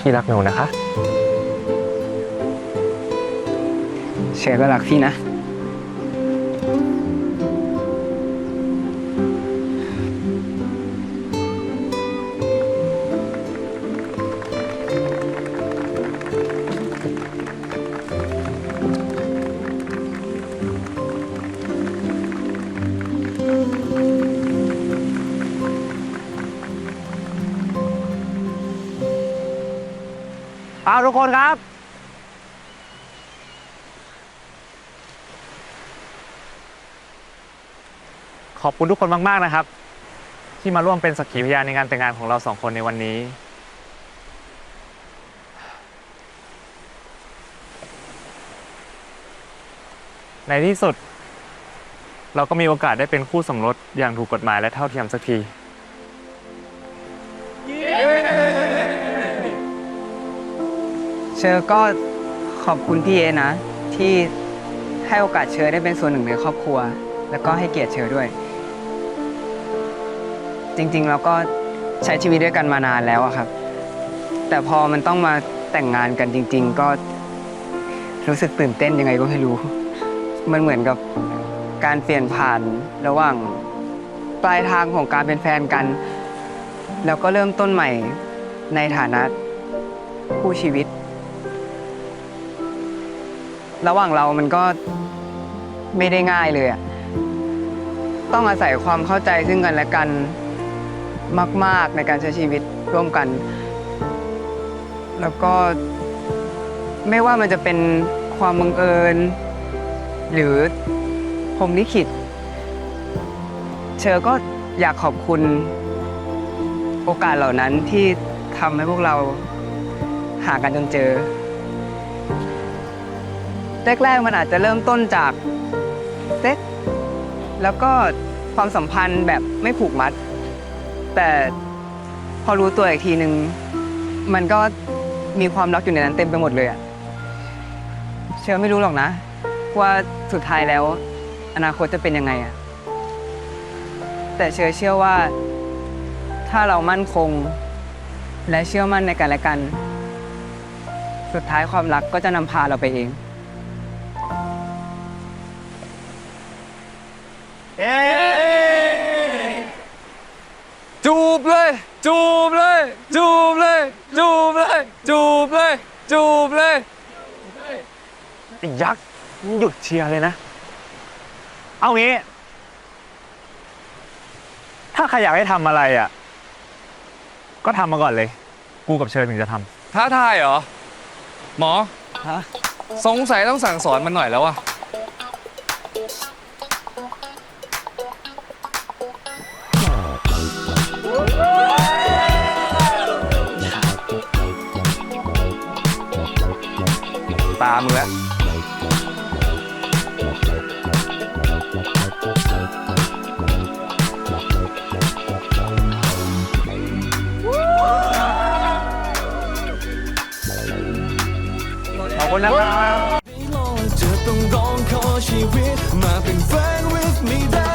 พี่รักหนูนะคะ เชอก็รักพี่นะ เอาทุกคนครับ ขอบคุณทุกคนมาก ๆ นะครับ ที่มาร่วมเป็นสักขีพยานในงานแต่งงานของเราสองคนในวันนี้ ในที่สุด เราก็มีโอกาสได้เป็นคู่สมรสอย่างถูกกฎหมายและเท่าเทียมสักที เชอก็ขอบคุณพี่เอนะ ที่ให้โอกาสเชอได้เป็นส่วนหนึ่งในครอบครัว แล้วก็ให้เกียรติเชอด้วย จริงๆเราก็ใช้ชีวิตด้วยกันมานานแล้วอะครับ แต่พอมันต้องมาแต่งงานกันจริง ๆ ก็รู้สึกตื่นเต้นยังไงก็ไม่รู้ มันเหมือนกับการเปลี่ยนผ่านระหว่างปลายทางของการเป็นแฟนกัน แล้วก็เริ่มต้นใหม่ในฐานะคู่ชีวิต ระหว่างเรามันก็ไม่ได้ง่ายเลยอะต้องอาศัยความเข้าใจซึ่งกันและกันมาก ๆ ในการใช้ชีวิตร่วมกัน แล้วก็ไม่ว่ามันจะเป็นความบังเอิญ หรือพรหมลิขิต เชอก็อยากขอบคุณโอกาสเหล่านั้นที่ทำให้พวกเราหากันจนเจอ แรกๆมันอาจจะเริ่มต้นจากเซ็กแล้วก็ความสัมพันธ์แบบไม่ผูกมัด แต่พอรู้ตัวอีกทีหนึ่งมันก็มีความรักอยู่ในนั้นเต็มไปหมดเลยอะเชื่อไม่รู้หรอกนะ ว่าสุดท้ายแล้ว อนาคตจะเป็นยังไงอะแต่เชื่อเชื่อว่า ถ้าเรามั่นคง และเชื่อมั่นในกันและกัน สุดท้ายความรักก็จะนำพาเราไปเอง จูบเลย จูบเลย จูบเลย จูบเลย จูบเลย จูบเลยไอ้ยักษ์มึงหยุดเชียร์เลยนะ เอางี้ ถ้าใครอยากให้ทำอะไรอะ ก็ทำมาก่อนเลย กูกับเชิญถึงจะทำท้าทายเหรอ หมอฮะ สงสัยต้องสั่งสอนมันหน่อยแล้วอะามึงแล้วขอบคุณนะครับ จะต้องร้องขอชีวิตมาเป็นแฟน with me ได้